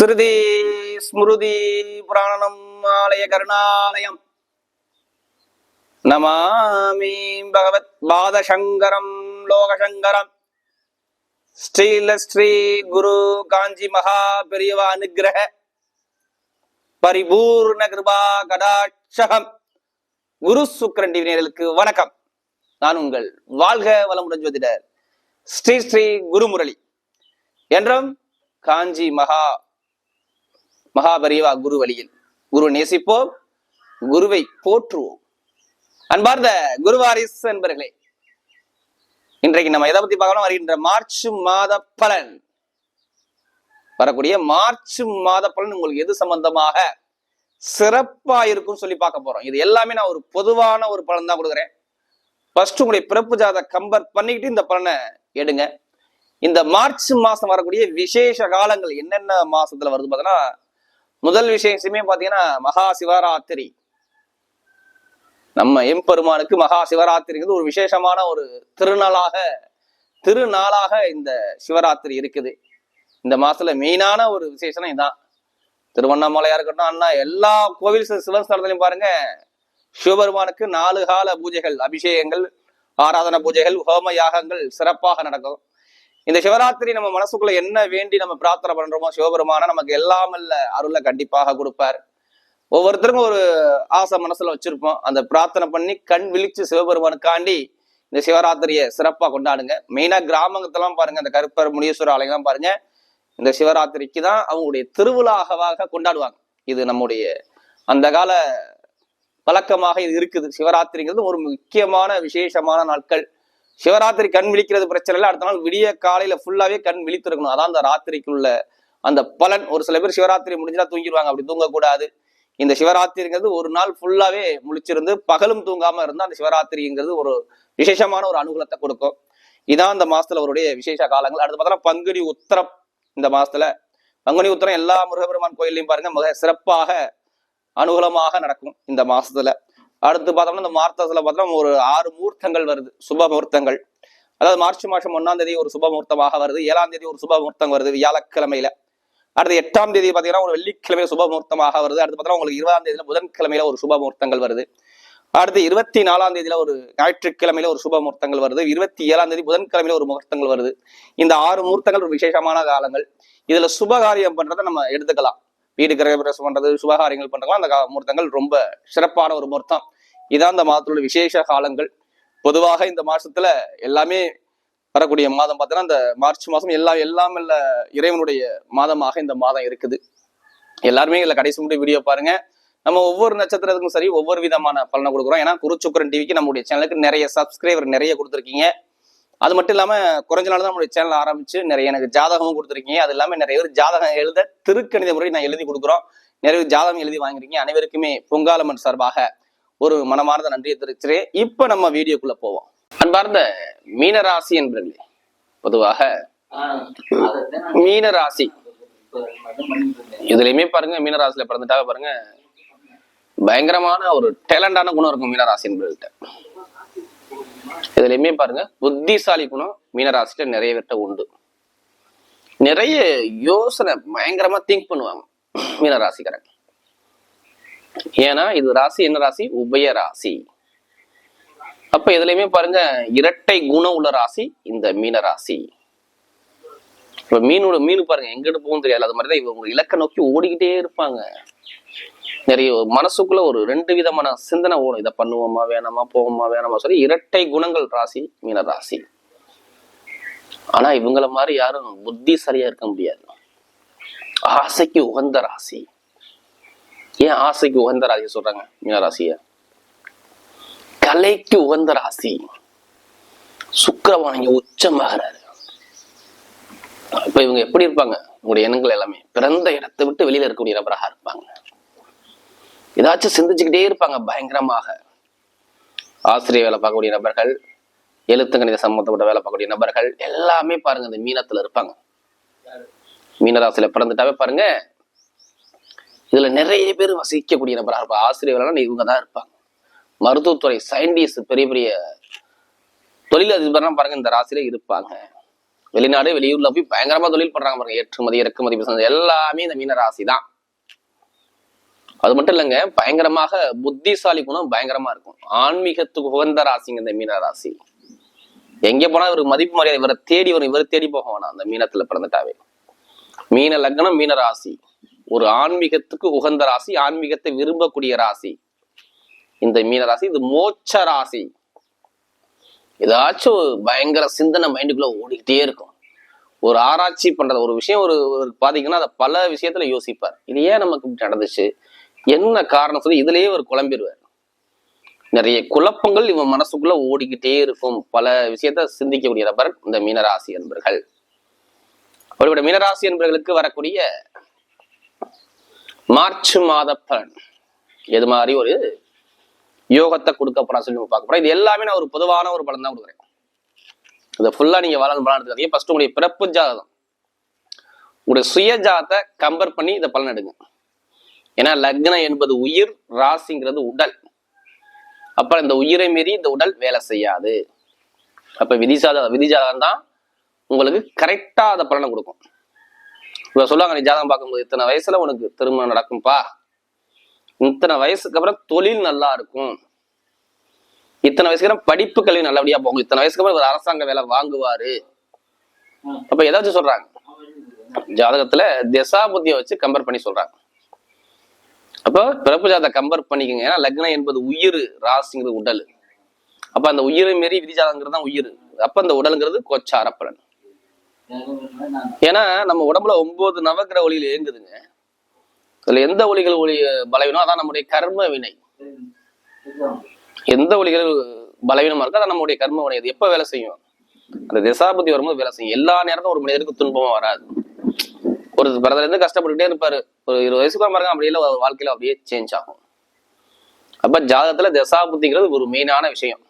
ஸ்ருதி ஸ்மிருதி புராணம் ஆலய கருணாலயம். நமாமி பகவத் பாதசங்கரம் லோகசங்கரம். ஸ்ரீல ஸ்ரீ குரு காஞ்சி மகா பெரியவா அனுகிரக பரிபூர்ண கிருபா கடாட்சகம். குரு சுக்கரன் டிவி வணக்கம். நான் உங்கள் வாழ்க வளமுடன் ஜோதிடர் ஸ்ரீ ஸ்ரீ குருமுரளி. என்றும் காஞ்சி மகா மகாபரிவா குரு வழியில் குரு நேசிப்போம் குருவை போற்றுவோம். அன்பார்ந்த குருவாரிஸ் என்பர்களே இன்றைக்கு நம்ம எதை பத்தி பார்க்கணும்? வருகின்ற மார்ச் மாத பலன். வரக்கூடிய மார்ச் மாத பலன் உங்களுக்கு எது சம்பந்தமாக சிறப்பா இருக்கும்னு சொல்லி பார்க்க போறோம். இது எல்லாமே நான் ஒரு பொதுவான ஒரு பலன் தான் கொடுக்குறேன். ஃபர்ஸ்ட் உங்களுடைய பிறப்பு ஜாத கம்பேர் பண்ணிக்கிட்டு இந்த பலனை எடுங்க. இந்த மார்ச் மாசம் வரக்கூடிய விசேஷ காலங்கள் என்னென்ன மாசத்துல வருது பார்த்தீங்கன்னா முதல் விசேஷமே பாத்தீங்கன்னா மகா சிவராத்திரி. நம்ம எம்பெருமானுக்கு மகா சிவராத்திரிங்கிறது ஒரு விசேஷமான ஒரு திருநாளாக திருநாளாக இந்த சிவராத்திரி இருக்குது. இந்த மாசத்துல மெயினான ஒரு விசேஷம் இதான் திருவண்ணாமலையா இருக்கட்டும் அண்ணா எல்லா கோவில் சி- சிவன் ஸ்தலத்திலையும் பாருங்க சிவபெருமானுக்கு நாலு கால பூஜைகள் அபிஷேகங்கள் ஆராதன பூஜைகள் ஹோம யாகங்கள் சிறப்பாக நடக்கும். இந்த சிவராத்திரி நம்ம மனசுக்குள்ள என்ன வேண்டி நம்ம பிரார்த்தனை பண்றோமோ சிவபெருமான நமக்கு எல்லாம் இல்ல அருளை கண்டிப்பாக கொடுப்பார். ஒவ்வொருத்தருக்கும் ஒரு ஆசை மனசுல வச்சிருப்போம். அந்த பிரார்த்தனை பண்ணி கண் விழிச்சு சிவபெருமானுக்காண்டி இந்த சிவராத்திரியை சிறப்பா கொண்டாடுங்க. மெயினா கிராமங்கத்தெல்லாம் பாருங்க. இந்த கருப்பர் முனீஸ்வரர் ஆலயம் பாருங்க. இந்த சிவராத்திரிக்கு தான் அவங்களுடைய திருவிழாவாக கொண்டாடுவாங்க. இது நம்முடைய அந்த கால பழக்கமாக இது இருக்குது. சிவராத்திரிங்கிறது ஒரு முக்கியமான விசேஷமான நாட்கள். சிவராத்திரி கண் விழிக்கிறது பிரச்சனை இல்லை. அடுத்த நாள் விடிய காலையில ஃபுல்லாவே கண் விழித்திருக்கணும். அதான் அந்த ராத்திரிக்குள்ள அந்த பலன். ஒரு சில பேர் சிவராத்திரி முடிஞ்சா தூங்கிடுவாங்க. அப்படி தூங்கக்கூடாது. இந்த சிவராத்திரிங்கிறது ஒரு நாள் ஃபுல்லாவே முழிச்சிருந்து பகலும் தூங்காம இருந்தா அந்த சிவராத்திரிங்கிறது ஒரு விசேஷமான ஒரு அனுகூலத்தை கொடுக்கும். இதான் அந்த மாசத்துல அவருடைய விசேஷ காலங்கள். அடுத்து பார்த்தோம்னா பங்குனி உத்திரம் இந்த மாசத்துல. பங்குனி உத்திரம் எல்லா முருகபெருமான் கோயிலையும் பாருங்க மிக சிறப்பாக அனுகூலமாக நடக்கும் இந்த மாசத்துல. அடுத்து பார்த்தோம்னா இந்த மார்த்தத்தில் பார்த்தோம்னா ஒரு ஆறு முகூர்த்தங்கள் வருது சுப முகூர்த்தங்கள். அதாவது மார்ச் மாதம் ஒன்றாம் தேதி ஒரு சுப முகூர்த்தமாக வருது ஏழாம் தேதி ஒரு சுப முகூர்த்தம் வருது வியாழக்கிழமையில. அடுத்து எட்டாம் தேதி பார்த்தீங்கன்னா ஒரு வெள்ளிக்கிழமையில சுப முகூர்த்தமாக வருது அடுத்து பார்த்தோம்னா உங்களுக்கு இருபதாம் தேதியில புதன்கிழமையில ஒரு சுப முகூர்த்தங்கள் வருது. அடுத்து இருபத்தி நாலாம் தேதியில ஒரு ஞாயிற்றுக்கிழமையில ஒரு சுப முகூர்த்தங்கள் வருது இருபத்தி ஏழாம் தேதி புதன்கிழமையில ஒரு முகூர்த்தங்கள் வருது. இந்த ஆறு முகூர்த்தங்கள் ஒரு விசேஷமான காலங்கள். இதுல சுபகாரியம் பண்றதை நம்ம எடுத்துக்கலாம். வீடு கிரகப்பிரவேசம் பண்றது சுபகாரியங்கள் பண்றதுலாம் அந்த முகூர்த்தங்கள் ரொம்ப சிறப்பான ஒரு முகூர்த்தம். இதான் இந்த மாதத்தோட விசேஷ காலங்கள். பொதுவாக இந்த மாசத்துல எல்லாமே வரக்கூடிய மாதம் பார்த்தீங்கன்னா இந்த மார்ச் மாதம் எல்லா எல்லாம் இல்ல இறைவனுடைய மாதமாக இந்த மாதம் இருக்குது. எல்லாருமே இதில் கடைசி மட்டும் வீடியோ பாருங்க. நம்ம ஒவ்வொரு நட்சத்திரத்துக்கும் சரி ஒவ்வொரு விதமான பலனை கொடுக்குறோம். ஏன்னா குருச்சுக்கரன் டிவிக்கு நம்முடைய சேனலுக்கு நிறைய சப்ஸ்கிரைபர் நிறைய கொடுத்துருக்கீங்க. அது மட்டும் இல்லாமல் குறைஞ்ச நாள் தான் நம்மளுடைய சேனல் ஆரம்பிச்சு நிறைய எனக்கு ஜாதகமும் கொடுத்துருக்கீங்க. அது இல்லாமல் நிறைய பேர் ஜாதகம் எழுத திருக்கணித முறை நான் எழுதி கொடுக்குறோம். நிறைய பேர் ஜாதகம் எழுதி வாங்கிருக்கீங்க அனைவருக்குமே பொங்காலம்மன் சார்பாக ஒரு மனமார்ந்த நன்றியை தெரிவிக்கிறேன் இப்ப நம்ம வீடியோக்குள்ள போவோம். அன்பார்ந்த மீனராசி என்பர்களே பொதுவாக மீனராசி. இதுலயுமே பாருங்க மீனராசியில பிறந்துட்டாக பாருங்க பயங்கரமான ஒரு டேலண்டான குணம் இருக்கும் மீனராசி என்பவர்கிட்ட இதுலயுமே பாருங்க புத்திசாலி குணம் மீனராசியில நிறைய பேர்ட்ட உண்டு. நிறைய யோசனை பயங்கரமா திங்க் பண்ணுவாங்க மீனராசிக்காரங்க. ஏன்னா இது ராசி என்ன ராசி? உபய ராசி. அப்ப இதுலயுமே பாருங்க இரட்டை குணம் உள்ள ராசி இந்த மீன ராசி. இப்ப மீனோட மீன் பாருங்க எங்கிட்டு போகும் தெரியாது. அது மாதிரிதான் இவங்க இலக்கை இலக்க நோக்கி ஓடிக்கிட்டே இருப்பாங்க. நிறைய மனசுக்குள்ள ஒரு ரெண்டு விதமான சிந்தனை ஓடும். இதை பண்ணுவோமா வேணாமா போவோமா வேணாமா சொல்லி இரட்டை குணங்கள் ராசி மீன ராசி. ஆனா இவங்கள மாதிரி யாரும் புத்தி சரியா இருக்க முடியாது. ஆசைக்கு உகந்த ராசி. ஏன் ஆசைக்கு உகந்த ராசி சொல்றாங்க மீனராசிய கலைக்கு உகந்த ராசி. சுக்கிரவான் இங்க உச்சமாகிறாரு. இப்ப இவங்க எப்படி இருப்பாங்க? உங்களுடைய எண்ணங்கள் எல்லாமே. பிறந்த இடத்தை விட்டு வெளியில இருக்கக்கூடிய நபராக இருப்பாங்க. ஏதாச்சும் சிந்திச்சுக்கிட்டே இருப்பாங்க பயங்கரமாக. ஆசிரியர் வேலை பார்க்கக்கூடிய நபர்கள் எழுத்து கணித சம்பந்தப்பட்ட வேலை பார்க்கக்கூடிய நபர்கள் எல்லாமே பாருங்க இந்த மீனத்துல இருப்பாங்க. மீனராசியில பிறந்துட்டாவே பாருங்க இதுல நிறைய பேர் வசிக்கக்கூடிய நபராக இருப்பாங்க ஆசிரியர் வேலைன்னா இவங்க தான் இருப்பாங்க. மருத்துவத்துறை சயின்டிஸ்ட் பெரிய பெரிய தொழிலதிபர்லாம் பாருங்க இந்த ராசியில இருப்பாங்க. வெளிநாடு வெளியூர்ல போய் பயங்கரமா தொழில் பண்றாங்க பாருங்க. ஏற்றுமதி இறக்குமதி எல்லாமே இந்த மீன ராசி தான் அது மட்டும் இல்லைங்க பயங்கரமாக புத்திசாலி குணம் பயங்கரமா இருக்கும். ஆன்மீகத்துக்கு உகந்த ராசிங்க இந்த மீன ராசி. எங்க போனா இவருக்கு மதிப்பு மரியாதை இவரை தேடி வரும் இவரை தேடி போக வேணாம் அந்த மீனத்துல பிறந்துட்டாவே. மீன லக்னம் மீன ராசி. ஒரு ஆன்மீகத்துக்கு உகந்த ராசி ஆன்மீகத்தை விரும்பக்கூடிய ராசி. இந்த மீன ராசி இது மோட்ச ராசி. ஏதாச்சும் பயங்கர சிந்தனை மைண்டுக்குள்ள ஓடிக்கிட்டே இருக்கும். ஒரு ஆராய்ச்சி பண்றது ஒரு விஷயம் ஒரு ஒரு பாத்தீங்கன்னா அதை பல விஷயத்துல யோசிப்பார். இது ஏன் நமக்கு இப்படி நடந்துச்சு? என்ன காரணம் சொல்லி இதுலயே ஒரு குழம்பிடுவார் நிறைய குழப்பங்கள் இவன் மனசுக்குள்ள ஓடிக்கிட்டே இருக்கும். பல விஷயத்த சிந்திக்கக்கூடிய நபர் இந்த மீனராசி என்பர்கள். அவருடைய மீனராசி என்பர்களுக்கு வரக்கூடிய மார்ச் மாத பலன். எது மாதிரி ஒரு யோகத்தை கொடுக்க போறா சொல்லி பார்க்க போறோம். இது எல்லாமே நான் ஒரு பொதுவான ஒரு பலன் தான் கொடுக்குறேன். இதை ஃபுல்லா நீங்க வளர்ந்து பலன் எடுத்துக்காதீங்க. ஃபர்ஸ்ட் உங்களுடைய பிறப்பு ஜாதகம். உங்களுடைய சுய ஜாதத்தை கம்பேர் பண்ணி இதை பலன் எடுங்க. ஏன்னா லக்னம் என்பது உயிர் ராசிங்கிறது உடல். அப்ப இந்த உயிரை மீறி இந்த உடல் வேலை செய்யாது. அப்ப விதிசாத விதிஜாதகம் தான் உங்களுக்கு கரெக்டா அதை பலனை கொடுக்கும். இப்ப சொல்லுவாங்க நீ ஜாதகம் பார்க்கும்போது இத்தனை வயசுல உனக்கு திருமணம் நடக்கும்பா? இத்தனை வயசுக்கு அப்புறம் தொழில் நல்லா இருக்கும். இத்தனை வயசுக்கு அப்புறம் படிப்பு கல்வி நல்லபடியா போகும். இத்தனை வயசுக்கு அப்புறம் ஒரு அரசாங்க வேலை வாங்குவாரு. அப்ப ஏதாச்சும் சொல்றாங்க. ஜாதகத்துல திசாபுத்தியை வச்சு கம்பேர் பண்ணி சொல்றாங்க. அப்போ பிறப்பு ஜாதகத்தை கம்பேர் பண்ணிக்கோங்க. ஏன்னா லக்னம் என்பது உயிர் ராசிங்கிறது உடல். அப்ப அந்த உயிரை மாரி விதிஜாதங்கிறது தான் உயிர். அப்ப அந்த உடலுங்கிறது கொச்சார பலன். ஏன்னா நம்ம உடம்புல ஒன்பது நவக்கிர ஒளியில் இயங்குதுங்க. அதுல எந்த ஒளிகள் ஒளி பலவீனம் அதான் நம்முடைய கர்ம வினை. எந்த ஒளிகள் பலவீனமா இருக்கோ அதான் நம்முடைய கர்ம வினை. அது எப்ப வேலை செய்யும்? அந்த திசாபதி வரும்போது வேலை செய்யும். எல்லா நேரத்தும் ஒரு மனிதருக்கு துன்பமா வராது. ஒரு பிறந்தல இருந்து கஷ்டப்பட்டுக்கிட்டே இருப்பாரு. ஒரு இருபது வயசுக்கு பாருங்க அப்படியே அவர் வாழ்க்கையில அப்படியே சேஞ்ச் ஆகும். அப்ப ஜாதகத்துல தசா புத்திங்கிறது ஒரு மெயினான விஷயம்.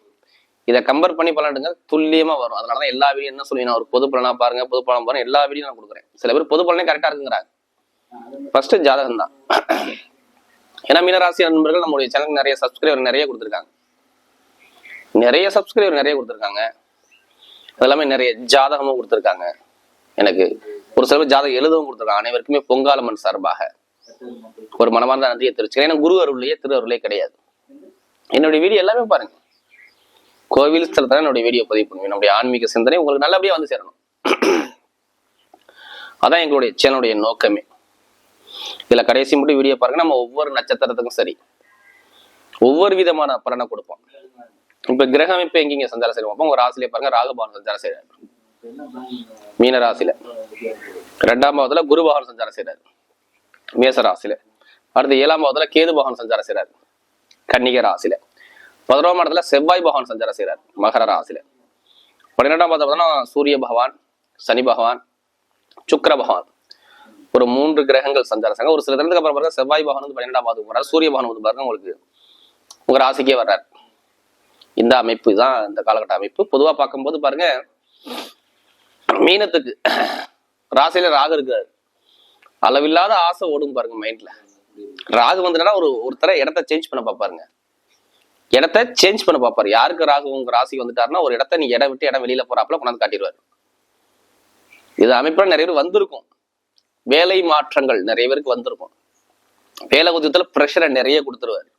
இதை கம்பேர் பண்ணி பலனுங்க துல்லியமா வரும். அதனாலதான் எல்லா வீடியும் என்ன சொல்லுவீங்க ஒரு பொது பலனா பாருங்க பொது பலன் பாருங்க எல்லா வீடியும் நான் கொடுக்குறேன். சில பேர் பொது பலனே கரெக்டா இருக்குங்கிறாங்க. ஃபர்ஸ்ட் ஜாதகம் தான். ஏன்னா மீனராசி நண்பர்கள் நம்மளுடைய சேனலுக்கு நிறைய சப்ஸ்கிரைபர் நிறைய கொடுத்துருக்காங்க. நிறைய சப்ஸ்கிரைபர் நிறைய கொடுத்துருக்காங்க. அதெல்லாமே நிறைய ஜாதகமும் கொடுத்துருக்காங்க. எனக்கு ஒரு சில பேர் ஜாதகம் எழுதவும் கொடுத்துருக்காங்க. அனைவருக்குமே பொங்காலம்மன் சார்பாக. ஒரு மனமார்ந்த நன்றியை தெரிவிச்சுக்கிறேன். ஏன்னா குரு அருள்லையே திரு அருளே கிடையாது. என்னுடைய வீடியோ எல்லாமே பாருங்க. கோவில் ஸ்தலத்தில் என்னுடைய வீடியோ பதிவு பண்ணுவேன். நம்முடைய ஆன்மீக சிந்தனை உங்களுக்கு நல்லபடியா வந்து சேரணும். அதான் எங்களுடைய சேனலுடைய நோக்கமே. இதுல கடைசி மட்டும் வீடியோ பாருங்க. நம்ம ஒவ்வொரு நட்சத்திரத்துக்கும் சரி. ஒவ்வொரு விதமான பலனை கொடுப்போம். இப்ப கிரகம் இப்போ எங்கெங்க சஞ்சாரம் செய்வோம் அப்போ ஒரு ராசிலே பாருங்க. ராகுபவன் சஞ்சாரம் செய்யறாரு மீனராசியில. ரெண்டாம் பாவத்துல குரு பகவான் சஞ்சாரம் செய்யறாரு மேசராசியில. அடுத்து ஏழாம் பாவத்துல கேது பகவான் சஞ்சாரம் செய்யறாரு கன்னிக ராசியில. பதினோராம் இடத்துல செவ்வாய் பகவான் சஞ்சாரம் செய்யறாரு மகர ராசியில. பன்னிரெண்டாம் பாவத்துல பார்த்தோம்னா சூரிய பகவான் சனி பகவான் சுக்கர பகவான். ஒரு மூன்று கிரகங்கள் சஞ்சாரம் செய்றாங்க. ஒரு சில தினத்துக்கு அப்புறம் பாருங்க செவ்வாய் பகவான் வந்து பன்னிரெண்டாம் பாவத்துக்கு வர்றாரு சூரிய பகவான் வந்து பாருங்க உங்களுக்கு உங்க ராசிக்கே வர்றாரு. இந்த அமைப்பு தான் இந்த காலகட்ட அமைப்பு. பொதுவா பார்க்கும்போது பாருங்க மீனத்துக்கு ராசியில ராகு இருக்காரு. அளவில்லாத ஆசை ஓடும் பாருங்க மைண்ட்ல ராகு வந்துனா ஒரு ஒருத்தர இடத்த சேஞ்ச் பண்ண பாப்பாருங்க இடத்த சேஞ்ச் பண்ண பார்ப்பாரு. யாருக்கு ராகு உங்க ராசி வந்துட்டாருன்னா ஒரு இடத்த நீ இடம் விட்டு இடம் வெளியில போறாப்புல கொண்டாந்து காட்டிடுவாரு. இது அமைப்புல நிறைய பேர் வந்திருக்கும். வேலை மாற்றங்கள் நிறைய பேருக்கு வந்திருக்கும். வேலை உத்தியத்துல ப்ரெஷரை நிறைய கொடுத்துருவாரு.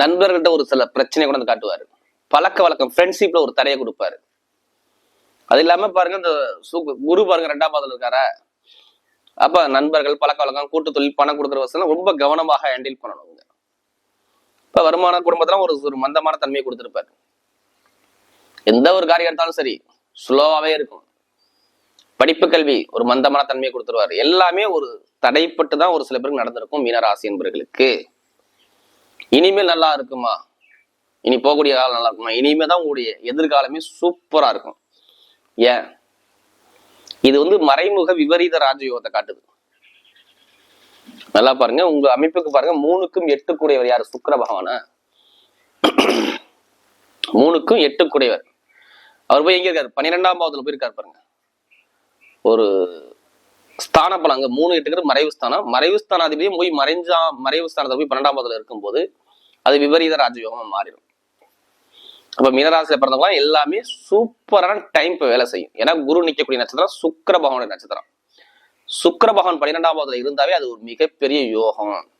நண்பர்கிட்ட ஒரு சில பிரச்சனை கொண்டு வந்து காட்டுவாரு. பழக்க வழக்கம் ஃப்ரெண்ட்ஷிப்ல ஒரு தடையை கொடுப்பாரு. அது இல்லாம பாருங்க இந்த சு- குரு பாருங்க ரெண்டாம் பாதத்துல இருக்காரா. அப்ப நண்பர்கள் பழக்க வழக்கம் கூட்டு தொழில் பணம் கொடுக்குற வசதி ரொம்ப கவனமாக ஹேண்டில் பண்ணணும் இப்ப வருமான குடும்பத்துல ஒரு ஒரு மந்தமான தன்மையை கொடுத்துருப்பாரு. எந்த ஒரு காரியம் எடுத்தாலும் சரி ஸ்லோவாவே இருக்கும். படிப்பு கல்வி ஒரு மந்தமான தன்மையை கொடுத்துருவாரு. எல்லாமே ஒரு தடைப்பட்டு தான் ஒரு சில பேருக்கு நடந்திருக்கும் மீனராசி என்பவர்களுக்கு இனிமேல் நல்லா இருக்குமா? இனி போகக்கூடிய காலம் நல்லா இருக்குமா? இனிமே தான் உங்களுடைய எதிர்காலமே சூப்பரா இருக்கும். ஏன்? இது வந்து மறைமுக விபரீத ராஜயோகத்தை காட்டுது. நல்லா பாருங்க உங்க அமைப்புக்கு பாருங்க மூணுக்கும் எட்டு கூடையவர் யாரு? சுக்கர பகவானா? மூணுக்கும் எட்டு கூடையவர் அவர் போய் எங்க இருக்காரு? பன்னிரெண்டாம் பாவத்துல போயிருக்காரு பாருங்க. ஒரு ஸ்தான பலம் அங்க மூணு எட்டுக்கிற மறைவு ஸ்தானம். மறைவு ஸ்தானாதிபதியும் போய் மறைஞ்சா மறைவு ஸ்தானத்தை போய் பன்னெண்டாம் பாவத்துல இருக்கும்போது அது விபரீத ராஜயோகமா மாறிடும். அப்ப மீனராசியில பிறந்தவங்க எல்லாமே சூப்பரான டைம் இப்போ வேலை செய்யும். ஏன்னா குரு நிக்கக்கூடிய நட்சத்திரம் சுக்கர பகவானுடைய நட்சத்திரம். சுக்கர பகவான் பன்னிரெண்டாம் பாவத்துல இருந்தாவே அது ஒரு மிகப்பெரிய யோகம்.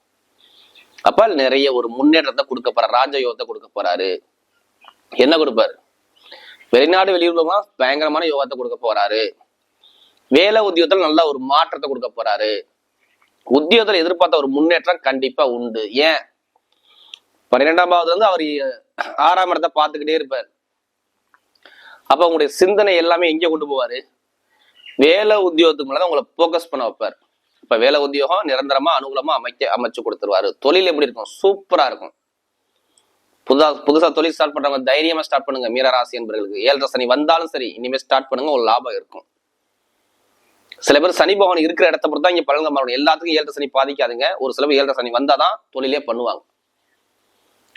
அப்ப நிறைய ஒரு முன்னேற்றத்தை கொடுக்க போறாரு. ராஜ யோகத்தை கொடுக்க போறாரு. என்ன கொடுப்பாரு? வெளிநாடு வெளியூர்லாம் பயங்கரமான யோகத்தை கொடுக்க போறாரு. வேலை உத்தியோகத்துல நல்ல ஒரு மாற்றத்தை கொடுக்க போறாரு. உத்தியோகத்துல எதிர்பார்த்த ஒரு முன்னேற்றம் கண்டிப்பா உண்டு. ஏன்? பன்னிரெண்டாம் பாவத்துல இருந்து அவர் ஆறாம் இடத்தை பார்த்துக்கிட்டே இருப்பார். அப்ப உங்களுடைய சிந்தனை எல்லாமே எங்க கொண்டு போவாரு? வேலை உத்தியோகத்துக்கு மேலதான் உங்களை போக்கஸ் பண்ண வைப்பார். இப்ப வேலை உத்தியோகம் நிரந்தரமா அனுகூலமா அமைக்க அமைச்சு கொடுத்துருவாரு. தொழில் எப்படி இருக்கும்? சூப்பரா இருக்கும். புதுசா புதுசா தொழில் ஸ்டார்ட் பண்றவங்க தைரியமா ஸ்டார்ட் பண்ணுங்க. மீனராசி என்பவர்களுக்கு ஏழரை சனி வந்தாலும் சரி இனிமே ஸ்டார்ட் பண்ணுங்க ஒரு லாபம் இருக்கும். சில பேர் சனி பகவான் இருக்கிற இடத்த பொறுத்தா இங்க பலன்கள் மாறணும் எல்லாத்துக்கும் ஏழரை சனி பாதிக்காதுங்க. ஒரு சில பேர் ஏழரை சனி வந்தாதான் தொழிலே பண்ணுவாங்க.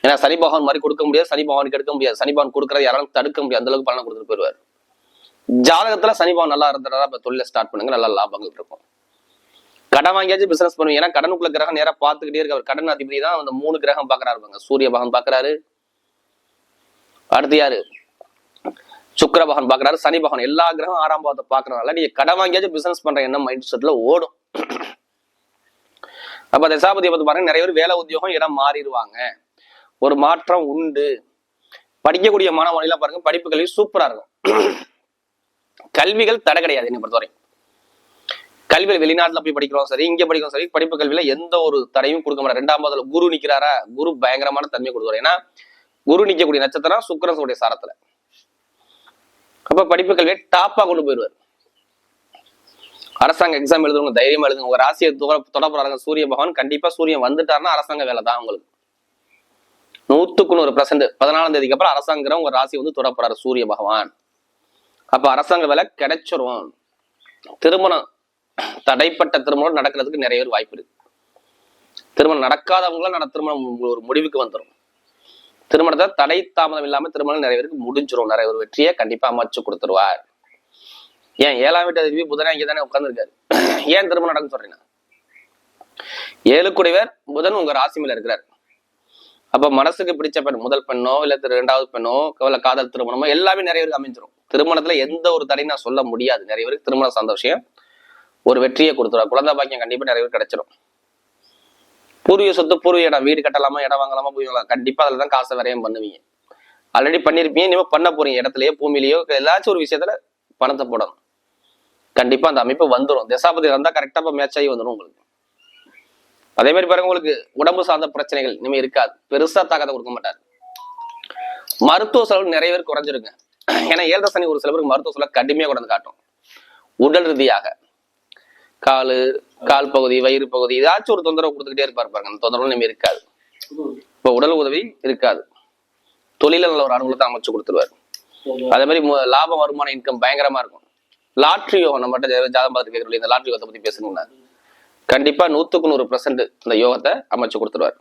ஏன்னா சனி பகவான் மாதிரி கொடுக்க முடியாது சனி பகவானுக்கு எடுக்க முடியாது. சனி பகவான் கொடுக்கறத யாராலும் தடுக்க முடியாது. அந்த அளவுக்கு பலனை கொடுத்துட்டு போயிடுவார். ஜாதகத்துல சனி பகவான் நல்லா இருந்தா இப்ப தொழில ஸ்டார்ட் பண்ணுங்க. நல்ல லாபங்கள் இருக்கும். கடன் வாங்கியாச்சும் பிசினஸ் பண்ணுவோம் ஏன்னா கடனுக்குள்ள கிரகம் நேரம் பார்த்துக்கிட்டே இருக்கு அவர் கடன் அதிபதி தான் அந்த மூணு கிரகம் பாக்குறாரு பாங்க சூரிய பகவான் பாக்குறாரு அடுத்து யாரு? சுக்கர பகவான் பாக்குறாரு சனி பகவான் எல்லா கிரகம் ஆறாம் பாவத்தை பாக்குறதுனால நீங்க கடன் வாங்கியாச்சும் பிசினஸ் பண்ற என்ன மைண்ட் செட்ல ஓடும். அப்ப தசாபதியை பத்தி பாருங்க. நிறைய பேர் வேலை உத்தியோகம் இடம் மாறிடுவாங்க. ஒரு மாற்றம் உண்டு. படிக்கக்கூடிய மாணவர்கள்லாம் பாருங்க படிப்பு கல்வி சூப்பரா இருக்கும். கல்விகள் தடை கிடையாது என்னை பொறுத்தவரை. கல்வியில் வெளிநாட்டுல போய் படிக்கிறோம் சரி இங்க படிக்கிறோம் சரி படிப்பு கல்வியில எந்த ஒரு தடையும் கொடுக்க மாட்டார் ரெண்டாம் முதல்ல குரு நிக்கிறாரா? குரு பயங்கரமான தன்மை கொடுக்குறாரு. ஏன்னா குரு நிக்கக்கூடிய நட்சத்திரம் சுக்கரனுடைய சாரத்துல. அப்ப படிப்பு கல்வியை டாப்பா கொண்டு போயிடுவார். அரசாங்க எக்ஸாம் எழுதுறவங்க தைரியமா எழுதுங்க. உங்க ராசியை தொட தொட போறாங்க சூரிய பகவான் கண்டிப்பா சூரியன் வந்துட்டாருன்னா அரசாங்க வேலை தான் உங்களுக்கு நூத்துக்கு நூறு பர்சன்ட் பதினாலாம் தேதிக்கு அப்புறம் அரசாங்கம் உங்க ராசி வந்து தொடப்படுறாரு சூரிய பகவான். அப்ப அரசாங்க வேலை கிடைச்சிரும். திருமணம் தடைப்பட்ட திருமணம் நடக்கிறதுக்கு நிறைய பேர் வாய்ப்பு இருக்கு. திருமணம் நடக்காதவங்களாம் நட திருமணம் ஒரு முடிவுக்கு வந்துடும் திருமணத்தை தடை தாமதம் இல்லாம திருமணம் நிறைய பேருக்கு முடிஞ்சிரும். நிறைய ஒரு வெற்றியை கண்டிப்பா அமைச்சு கொடுத்துருவார். ஏன்? ஏழாம் வீட்டு அதிபதி புதனே இங்கே தானே உட்கார்ந்துருக்காரு. ஏன் திருமணம் நடக்கும் சொல்றீங்க? ஏழுக்குடையவர் புதன் உங்க ராசி மேல இருக்கிறார். அப்ப மனசுக்கு பிடிச்ச பெண் முதல் பெண்ணோ இல்ல ரெண்டாவது இரண்டாவது பெண்ணோ கவலை காதல் திருமணமோ எல்லாமே நிறைய பேருக்கு அமைஞ்சிரும். திருமணத்துல எந்த ஒரு தடையும் நான் சொல்ல முடியாது. நிறைய பேருக்கு திருமணம் சந்தோஷம் ஒரு வெற்றியை கொடுத்துரும். குழந்தை பாக்கியம் கண்டிப்பா நிறைய பேர் கிடைச்சிடும் பூர்வீக சொத்து பூர்வீக இடம். வீடு கட்டலாமா இடம் வாங்கலாமா போய் வாங்கலாம். கண்டிப்பா அதுல தான் காசை வரையும் பண்ணுவீங்க. ஆல்ரெடி பண்ணிருப்பீங்க இனிமே பண்ண போறீங்க. இடத்துலயோ பூமியிலயோ ஏதாச்சும் ஒரு விஷயத்துல பணத்தை போடணும். கண்டிப்பா அந்த அமைப்பு வந்துடும் தசாபதி இருந்தா கரெக்டா மேட்ச் ஆகி வந்துடும் உங்களுக்கு. அதே மாதிரி பாருங்க உங்களுக்கு உடம்பு சார்ந்த பிரச்சனைகள் இனிமே இருக்காது. பெருசா தாக்கத்தை கொடுக்க மாட்டார். மருத்துவ செலவு நிறைய பேர் குறைஞ்சிருங்க. ஏன்னா ஏழரை சனி ஒரு சில பேருக்கு மருத்துவ செலவு கடுமையாக கொண்டு காட்டும். உடல் ரீதியாக. காலு கால் பகுதி வயிறு பகுதி ஏதாச்சும் ஒரு தொந்தரவு கொடுத்துக்கிட்டே இருப்பார் பாருங்க. அந்த தொந்தரவு இனிமே இருக்காது. இப்போ உடல் உதவி இருக்காது. தொழில நல்ல ஒரு அனுகூலத்தை அமைச்சு கொடுத்துருவாரு. அதே மாதிரி லாபம் வருமான இன்கம் பயங்கரமா இருக்கும். லாட்ரி யோகம் நம்மகிட்ட ஜாதகம் பார்த்து கேட்கறோம் இந்த லாட்ரி யோகத்தை பத்தி பேசணும்னா கண்டிப்பாக நூற்றுக்கு நூறு பர்சன்ட் இந்த யோகத்தை அமைச்சு கொடுத்துருவாரு.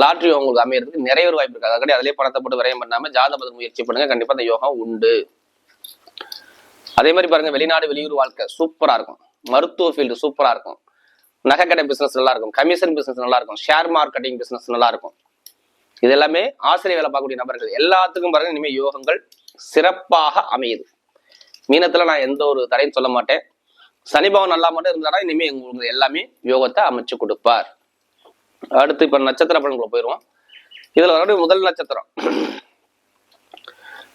லாட்ரி உங்களுக்கு அமையறதுக்கு நிறைய ஒரு வாய்ப்பு இருக்குது அதுக்கடி அதிலே பணத்தை போட்டு விரயம் பண்ணாமல் ஜாத பதில் முயற்சி பண்ணுங்க. கண்டிப்பாக இந்த யோகம் உண்டு. அதே மாதிரி பாருங்க வெளிநாடு வெளியூர் வாழ்க்கை சூப்பராக இருக்கும். மருத்துவ ஃபீல்டு சூப்பராக இருக்கும். நகைக்கடை பிசினஸ் நல்லா இருக்கும். கமிஷன் பிசினஸ் நல்லா இருக்கும். ஷேர் மார்க்கெட்டிங் பிசினஸ் நல்லா இருக்கும். இது எல்லாமே ஆசிரியர் வேலை பார்க்கக்கூடிய நபர்கள். எல்லாத்துக்கும் பாருங்க இனிமேல் யோகங்கள் சிறப்பாக அமையுது. மீனத்தில் நான் எந்த ஒரு தடையும் சொல்ல மாட்டேன். சனிபவன் நல்லா மட்டும் இருந்தாரா இனிமே உங்களுக்கு எல்லாமே யோகத்தை அமைச்சு கொடுப்பார். அடுத்து இப்ப நட்சத்திர பலன்களை போயிடுவோம். இதுல வரக்கூடிய முதல் நட்சத்திரம்.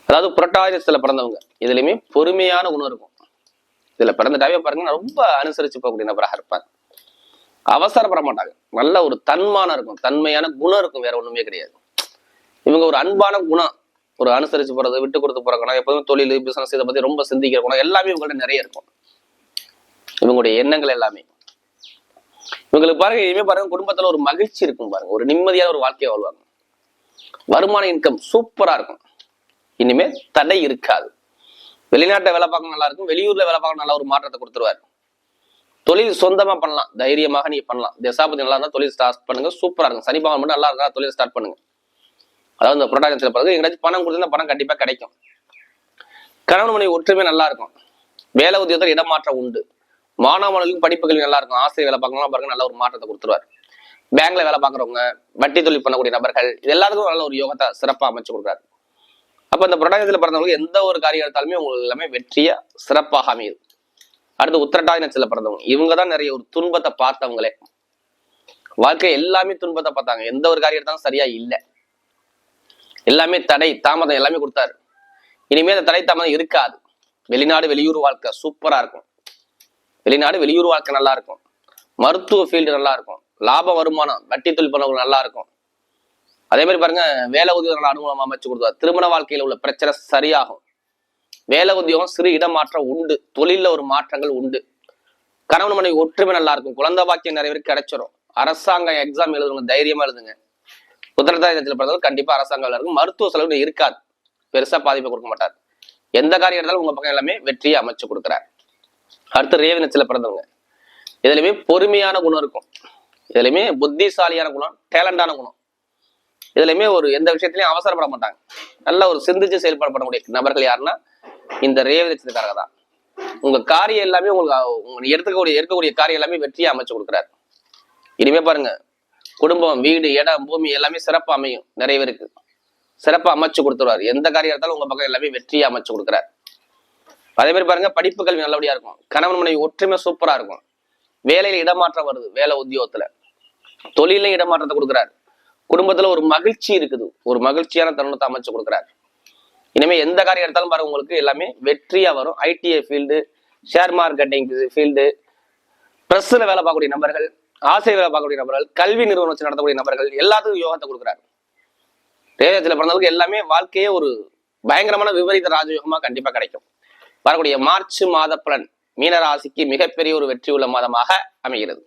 அதாவது புரட்டாதிசத்துல பிறந்தவங்க. இதுலயுமே பொறுமையான குணம் இருக்கும். இதுல பிறந்துட்டாவே பாருங்க ரொம்ப அனுசரிச்சு போகக்கூடிய நபராக இருப்பாங்க அவசரப்பட மாட்டாங்க. நல்ல ஒரு தன்மானம் இருக்கும். தன்மையான குணம் இருக்கும் வேற ஒண்ணுமே கிடையாது. இவங்க ஒரு அன்பான குணம். ஒரு அனுசரிச்சு போறது விட்டு கொடுத்து போற குணம் தொழில் பிசினஸ் இதை பத்தி ரொம்ப சிந்திக்கிற குணம் எல்லாமே இவங்கள்ட்ட நிறைய இருக்கும். இவங்களுடைய எண்ணங்கள் எல்லாமே. இவங்களுக்கு பாருங்க இனிமே பாருங்க குடும்பத்துல ஒரு மகிழ்ச்சி இருக்கும் பாருங்க. ஒரு நிம்மதியான ஒரு வாழ்க்கையை வாழ்வாங்க. வருமான இன்கம் சூப்பரா இருக்கும். இனிமே தடை இருக்காது. வெளிநாட்டை வேலை பார்க்க நல்லா இருக்கும். வெளியூர்ல வேலை பார்க்க நல்லா ஒரு மாற்றத்தை கொடுத்துருவாரு. தொழில் சொந்தமா பண்ணலாம். தைரியமாக நீங்க பண்ணலாம். தசாபதி நல்லா இருந்தா தொழில் ஸ்டார்ட் பண்ணுங்க. சூப்பரா இருக்கும். சனி பகவான் மட்டும் நல்லா இருக்கா தொழில் ஸ்டார்ட் பண்ணுங்க. அதாவது இந்த புரட்டாசி பிறகு எங்கேயாச்சும் பணம் கொடுத்தா பணம் கண்டிப்பா கிடைக்கும். கணவன் மனைவி ஒற்றுமை நல்லா இருக்கும். வேலை உத்தியோகத்தில் இடமாற்றம் உண்டு. மாணவர்களுக்கு படிப்பு கல்வி நல்லா இருக்கும் ஆசிரியர் வேலை பார்க்கலாம் பாருங்க நல்ல ஒரு மாற்றத்தை கொடுத்துருவார். பேங்க்ல வேலை பார்க்குறவங்க வட்டி தொழில் பண்ணக்கூடிய நபர்கள் இது எல்லாத்துக்கும் நல்ல ஒரு யோகத்தை சிறப்பாக அமைச்சு கொடுக்குறாரு. அப்ப இந்த புரட்டாசத்தில் பிறந்தவங்களுக்கு எந்த ஒரு காரியம் எடுத்தாலுமே உங்களுக்கு எல்லாமே வெற்றியா சிறப்பாக அமையுது. அடுத்து உத்திரட்டாதி நட்சத்திரத்தில் பிறந்தவங்க இவங்க தான் நிறைய ஒரு துன்பத்தை பார்த்தவங்களே. வாழ்க்கை எல்லாமே துன்பத்தை பார்த்தாங்க. எந்த ஒரு காரியம் எடுத்தாலும் சரியா இல்லை. எல்லாமே தடை தாமதம் எல்லாமே கொடுத்தாரு. இனிமே அந்த தடை தாமதம் இருக்காது. வெளிநாடு வெளியூர் வாழ்க்கை சூப்பரா இருக்கும். வெளிநாடு வெளியூர் வாழ்க்கை நல்லா இருக்கும் மருத்துவ ஃபீல்டு நல்லா இருக்கும் லாப வருமானம் வட்டி தொழில் பண்ணவங்க நல்லா இருக்கும் அதே மாதிரி பாருங்க வேலை உதவி நல்ல அனுகூலம் அமைச்சு கொடுத்தாரு திருமண வாழ்க்கையில உள்ள பிரச்சனை சரியாகும். வேலை உத்தியோகம் சிறு இடமாற்றம் உண்டு. தொழில ஒரு மாற்றங்கள் உண்டு. கணவன் மனைவி ஒற்றுமை நல்லா இருக்கும் குழந்தை பாக்கியம் நிறைய பேருக்கு கிடைச்சிரும். அரசாங்கம் எக்ஸாம் எழுதுறவங்க தைரியமா எழுதுங்க. உத்தரதாயத்தில் பிறந்தவர்கள் கண்டிப்பா அரசாங்கம் இருக்கும். மருத்துவ செலவு இருக்காது. பெருசா பாதிப்பை கொடுக்க மாட்டார். எந்த காரியம் எடுத்தாலும் உங்க பக்கம் எல்லாமே வெற்றியை அமைச்சு கொடுக்குறாரு. அடுத்து ரேவனத்தில் பிறந்தவங்க. இதுலையுமே பொறுமையான குணம் இருக்கும். இதுலையுமே புத்திசாலியான குணம் டேலண்டான குணம். இதுலையுமே ஒரு எந்த விஷயத்திலையும் அவசரப்பட மாட்டாங்க. நல்ல ஒரு சிந்திச்சு செயல்படப்படக்கூடிய நபர்கள் யாருன்னா இந்த ரேவதச்சத்துக்காரங்க தான். உங்க காரியம் எல்லாமே உங்களுக்கு அஹ், எடுத்துக்கக்கூடிய இருக்கக்கூடிய காரியம் எல்லாமே வெற்றியை அமைச்சு கொடுக்குறாரு. இனிமே பாருங்க குடும்பம் வீடு இடம் பூமி எல்லாமே சிறப்பு அமையும். நிறைய பேருக்கு. சிறப்பாக அமைச்சு கொடுத்துருவார். எந்த காரியம் எடுத்தாலும் உங்க பக்கம் எல்லாமே வெற்றியை அமைச்சு கொடுக்குறாரு. அதே மாதிரி பாருங்க படிப்பு கல்வி நல்லபடியா இருக்கும். கணவன் மனைவி ஒற்றுமை சூப்பரா இருக்கும். வேலையில இடமாற்றம் வருது வேலை உத்தியோகத்துல. தொழில இடமாற்றத்தை கொடுக்குறாரு. குடும்பத்துல ஒரு மகிழ்ச்சி இருக்குது. ஒரு மகிழ்ச்சியான தருணத்தை அமைச்சு கொடுக்குறாரு. இனிமே எந்த காரியம் எடுத்தாலும் பாருங்க உங்களுக்கு எல்லாமே வெற்றியா வரும். ITI field share marketing field ப்ரெஸ்ஸில் வேலை பார்க்கக்கூடிய நபர்கள் ஆசிரியர் வேலை பார்க்கக்கூடிய நபர்கள் கல்வி நிறுவனம் வச்சு நடத்தக்கூடிய நபர்கள் எல்லாத்துக்கும் யோகத்தை கொடுக்குறாரு. ரேவத்தில் பிறந்தவங்களுக்கு எல்லாமே வாழ்க்கையே ஒரு பயங்கரமான விபரீத ராஜயோகமா கண்டிப்பா கிடைக்கும். வரக்கூடிய மார்ச் மாத பலன் மீனராசிக்கு மிகப்பெரிய ஒரு வெற்றி உள்ள மாதமாக அமைகிறது.